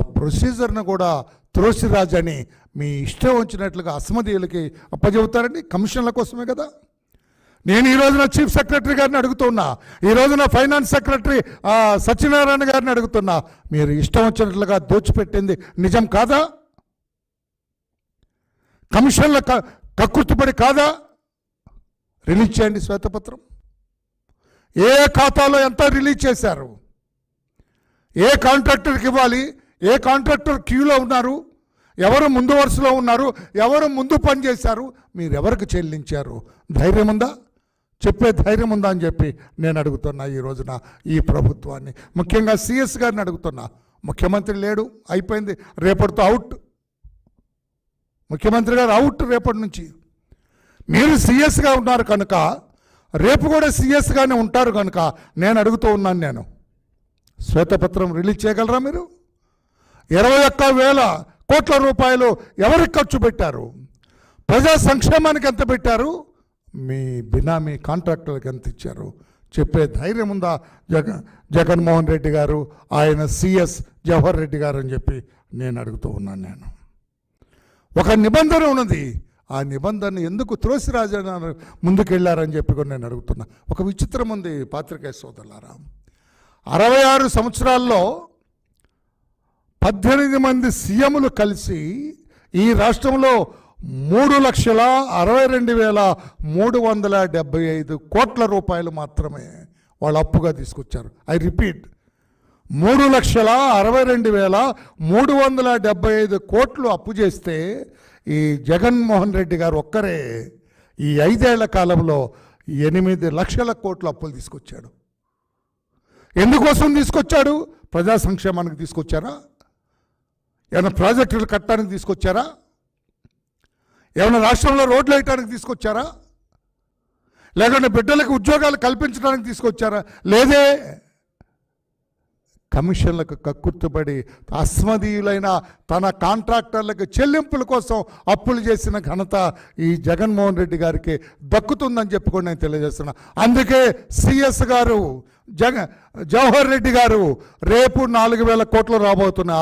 ప్రొసీజర్ను కూడా త్రోసిరాజని మీ ఇష్టం వచ్చినట్లుగా అసమధీయులకి అప్పచెబుతారండి కమిషన్ల కోసమే కదా? నేను ఈ రోజున చీఫ్ సెక్రటరీ గారిని అడుగుతున్నా ఈ రోజున ఫైనాన్స్ సెక్రటరీ సత్యనారాయణ గారిని అడుగుతున్నా మీరు ఇష్టం వచ్చినట్లుగా దోచిపెట్టింది నిజం కాదా? కమిషన్ల క- కక్కుర్తిపడి కాదా? రిలీజ్ చేయండి శ్వేతపత్రం. ఏ ఖాతాలో ఎంత రిలీజ్ చేశారు? ఏ కాంట్రాక్టర్కి ఇవ్వాలి? ఏ కాంట్రాక్టర్ క్యూలో ఉన్నారు? ఎవరు ముందు వరుసలో ఉన్నారు? ఎవరు ముందు పని చేశారు? మీరు ఎవరికి చెల్లించారు? ధైర్యం ఉందా? చెప్పే ధైర్యం ఉందా అని చెప్పి నేను అడుగుతున్నా ఈ రోజున ఈ ప్రభుత్వాన్ని. ముఖ్యంగా సిఎస్ గారిని అడుగుతున్నా. ముఖ్యమంత్రి లేడు అయిపోయింది. రేపటితో అవుట్. ముఖ్యమంత్రి గారు అవుట్ రేపటి నుంచి. మీరు సీఎస్గా ఉన్నారు కనుక రేపు కూడా సీఎస్గానే ఉంటారు కనుక నేను అడుగుతూ ఉన్నాను నేను. శ్వేతపత్రం రిలీజ్ చేయగలరా మీరు? ఇరవై ఒక్క వేల కోట్ల రూపాయలు ఎవరికి ఖర్చు పెట్టారు? ప్రజా సంక్షేమానికి ఎంత పెట్టారు? మీ బినామీ కాంట్రాక్టర్లకు ఎంత ఇచ్చారు? చెప్పే ధైర్యం ఉందా జగ జగన్మోహన్ రెడ్డి గారు? ఆయన సిఎస్ జవహర్ రెడ్డి గారు అని చెప్పి నేను అడుగుతూ ఉన్నాను నేను. ఒక నిబంధన ఉన్నది. ఆ నిబంధన ఎందుకు త్రోసిరాజన ముందుకెళ్ళారని చెప్పి కూడా నేను అడుగుతున్నా. ఒక విచిత్రం ఉంది పాత్రికేయ సోదరులారా. అరవై ఆరు సంవత్సరాల్లో పద్దెనిమిది మంది సీఎంలు కలిసి ఈ రాష్ట్రంలో మూడు లక్షల అరవై రెండు వేల మూడు వందల డెబ్బై ఐదు కోట్ల రూపాయలు మాత్రమే వాళ్ళు అప్పుగా తీసుకొచ్చారు. I repeat. మూడు లక్షల అరవై రెండు వేల మూడు వందల డెబ్బై ఐదు కోట్లు అప్పు చేస్తే ఈ జగన్మోహన్ రెడ్డి గారు ఒక్కరే ఈ ఐదేళ్ళ కాలంలో ఎనిమిది లక్షల కోట్ల అప్పులు తీసుకొచ్చాడు. ఎందుకోసం తీసుకొచ్చాడు? ప్రజా సంక్షేమానికి తీసుకొచ్చారా? ఏమైనా ప్రాజెక్టులు కట్టడానికి తీసుకొచ్చారా? ఏమైనా రాష్ట్రంలో రోడ్లు వేయటానికి తీసుకొచ్చారా? లేకుంటే బిడ్డలకు ఉద్యోగాలు కల్పించడానికి తీసుకొచ్చారా? లేదే. కమిషన్లకు కక్కుర్తుపడి అస్మదీయులైన తన కాంట్రాక్టర్లకు చెల్లింపుల కోసం అప్పులు చేసిన ఘనత ఈ జగన్మోహన్ రెడ్డి గారికి దక్కుతుందని చెప్పుకొని నేను తెలియజేస్తున్నా. అందుకే సిఎస్ గారు జగ జవహర్ రెడ్డి గారు రేపు నాలుగు వేల కోట్లు రాబోతున్న